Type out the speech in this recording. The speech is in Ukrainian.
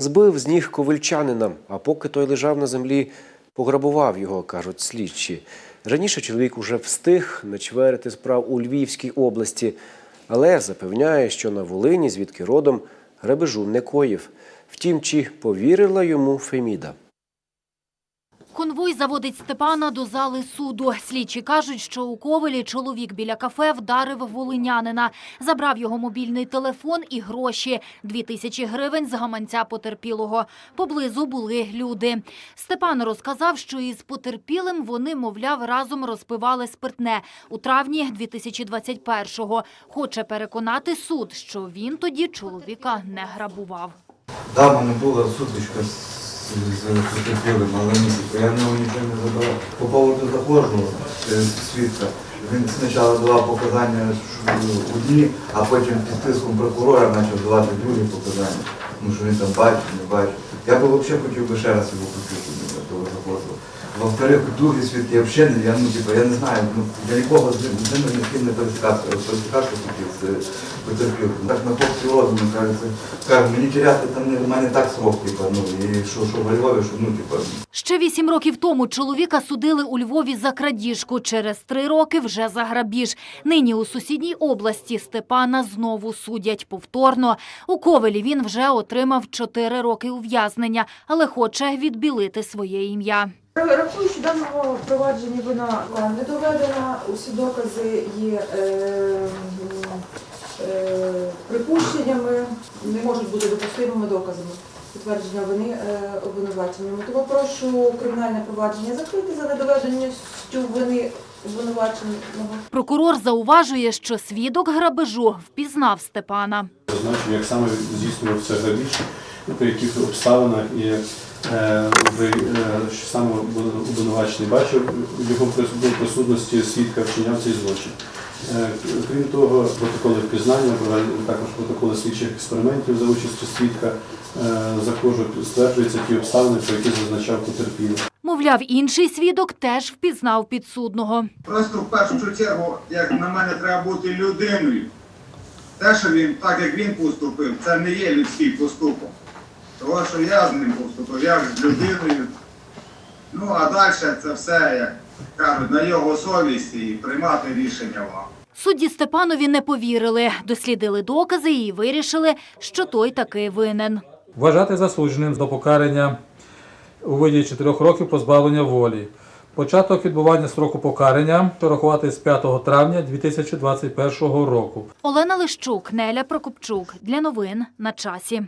Збив з ніг ковильчанина, а поки той лежав на землі, пограбував його, кажуть слідчі. Раніше чоловік уже встиг начверити справ у Львівській області, але запевняє, що на Волині, звідки родом, грабежу не коїв. Втім, чи повірила йому Феміда? Конвой заводить Степана до зали суду. Слідчі кажуть, що у Ковелі чоловік біля кафе вдарив волинянина. Забрав його мобільний телефон і гроші – дві тисячі гривень з гаманця потерпілого. Поблизу були люди. Степан розказав, що із потерпілим вони, мовляв, разом розпивали спиртне у травні 2021-го. Хоче переконати суд, що він тоді чоловіка не грабував. Да, мене була сутичка з, з потерпілим, але типу, я нього нічого не забрав. По поводу заходжу е, свідка, він спочатку давав показання одні, а потім під тиском прокурора почав давати другі показання. Тому що він там бачив, не бачив. Я би взагалі хотів би ще раз його почути того заходу. Во-вторых, другі свідки я не, я, ну, типу, я не знаю, ну, я нікого з ним ні з ким не пересікався, хотів з потерпілим. Так на хлопці розуму кажеться, кажуть, мені теряти там не, в мене так срок, типу, ну, і що, що во Львові, що, ну, типу, Ще вісім років тому чоловіка судили у Львові за крадіжку. Через три роки вже за грабіж. Нині у сусідній області Степана знову судять повторно. У Ковелі він вже отримав чотири роки ув'язнення, але хоче відбілити своє ім'я. Рахую, що даного провадження вина не доведена. Усі докази є е, е, припущеннями, не можуть бути допустимими доказами підтвердження вини е, обвинуваченнями. Тому прошу кримінальне провадження закрити за недоведеністю вини обвинуваченого. Прокурор зауважує, що свідок грабежу впізнав Степана. Зазначив, як саме здійснювався грабіж, при яких обставинах і е, е, що саме обвинувачений бачив в його присутності свідка вчиняв цей злочин. Е, Крім того, протоколи впізнання, також протоколи слідчих експериментів за участю свідка, е, також стверджуються ті обставини, про які зазначав потерпілий. Мовляв, інший свідок теж впізнав підсудного. Просто в першу чергу, як на мене, треба бути людиною. Те, що він, так як він поступив, це не є людський поступок. Того, що я з ним поступив, як з людиною. Ну, а далі це все, як кажуть, на його совісті і приймати рішення вам. Судді Степанові не повірили, дослідили докази і вирішили, що той таки винен. Вважати засудженим до покарання у виді 4 років позбавлення волі. Початок відбування строку покарання рахувати з 5 травня 2021 року. Олена Лищук, Неля Прокопчук. Для новин на часі.